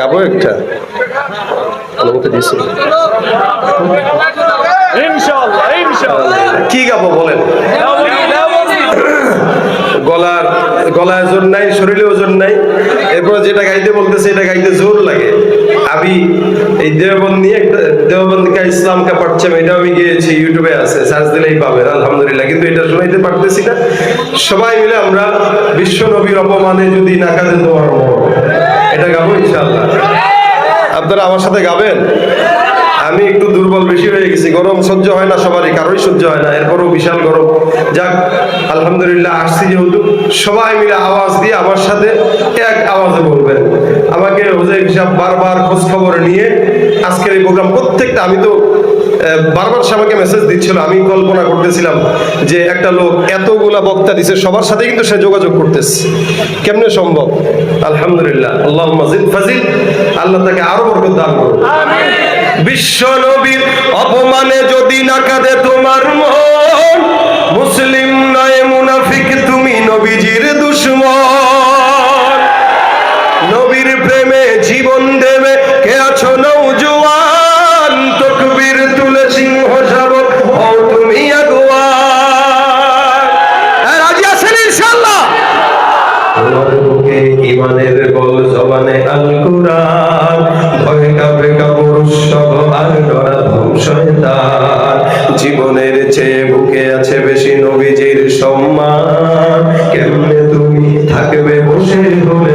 গাবো একটা। অনুমতি ইনশাআল্লাহ কি গাবো বলেন? গলার গলায় জোর নাই শরীরে ওজন নাই। এরপর যেটা গাইতে বলতেছে এটা গাইতে জোর লাগে। আমি এই দেওবন্দি একটা দেওবন্দিকা ইসলাম কা পাচ্ছেন এটা আমি গিয়েছি ইউটিউবে আছে সার্চ দিলেই পাবেন আলহামদুলিল্লাহ। কিন্তু এটা শোনাইতে পারতেছি না। সবাই মিলে আমরা বিশ্ব নবীর অপমানে যদি নাকাতে তোমার এটা গাবো ইনশাল্লাহ আপনারা আমার সাথে গাবেন? আমি একটু দুর্বল বেশি হয়ে গেছি। গরম সহ্য হয় না সবারই কারোই সহ্য হয় না। এরপরও বিশাল গরম। যাক, আলহামদুলিল্লাহ, আসছি যেহেতু। সবাই মিলে আওয়াজ দিয়ে আমার সাথে এক আওয়াজে বলবেন। আমাকে হুজাইফ সাহেব বারবার খোঁজ খবর নিয়ে আজকের এই প্রোগ্রাম প্রত্যেকটা আমি তো বারবার সে আমাকে মেসেজ দিচ্ছিল আমি কল্পনা করতেছিলাম যে একটা লোক এতগুলা বক্তা দিছে সবার সাথে কিন্তু সে যোগাযোগ করতেছে। কেমনে সম্ভব? আলহামদুলিল্লাহ আল্লাহ মাজিদ ফাজিল আল্লাহ তাকে আরও বরকত দান করুন। বিশ্ব নবীর আল কুরআন। ভয় জীবনের চেয়ে বুকে আছে বেশি নবীজির সম্মান। কেমনে তুমি থাকবে বসে হলে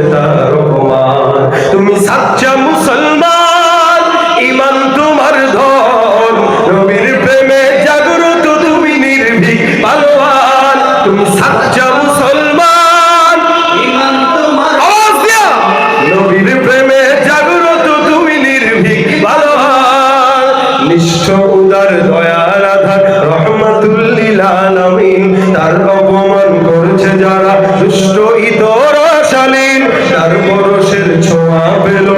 রহমাতুল্লিল আলামিন তার অপমান করছে যারা দুষ্ট ইতর শালীন তার পরশের ছোঁয়া পেল।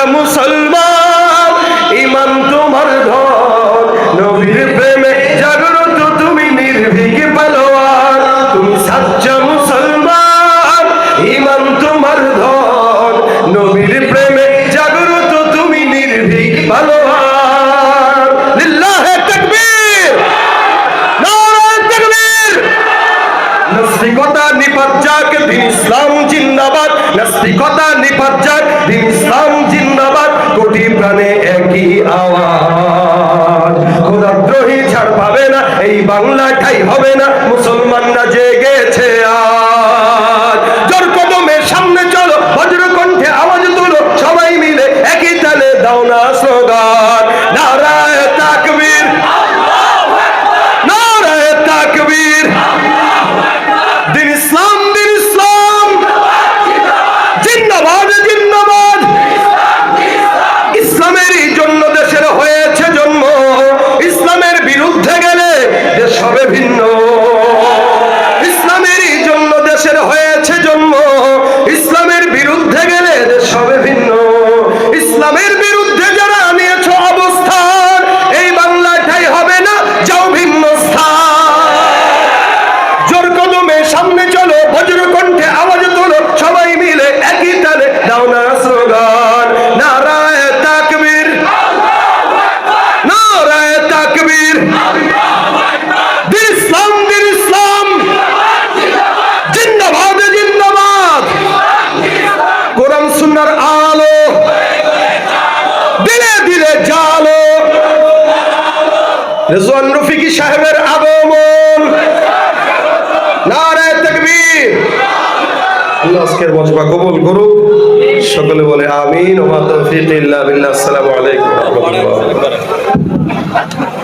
সাচ্চা মুসলমান ইমান তোমার ধন। নবীর প্রেমে জাগ্রত তুমি নির্ভীক পালোয়ান। তুমি সাচ্চা মুসলমান ইমান তোমার ধন। নবীর প্রেমে জাগ্রত তুমি নির্ভীক পালোয়ান। লিল্লাহে তাকবীর, নারায়ে তাকবীর। নাস্তিকতা নিপাত যাক, দিন ইসলাম জিন্দাবাদ নাস্তিকতা নিপাত দিন ইসলাম জিন্দাবাদ, কোটি প্রাণে একই আওয়াজ। খোদাদ্রোহী ছাড় পাবে না, এই বাংলা ঠাই হবে না, মুসলমানরা জেগেছে। রেজওয়ান রফিকি সাহেবের আগমন। নারায় তাকবীর। আল্লাহ আজকের মজবা কবুল করুক। সকলে বলে আমিন। ওয়া তৌফিক ইল্লা বিল্লাহ। আসসালামু আলাইকুম ওয়া রাহমাতুল্লাহ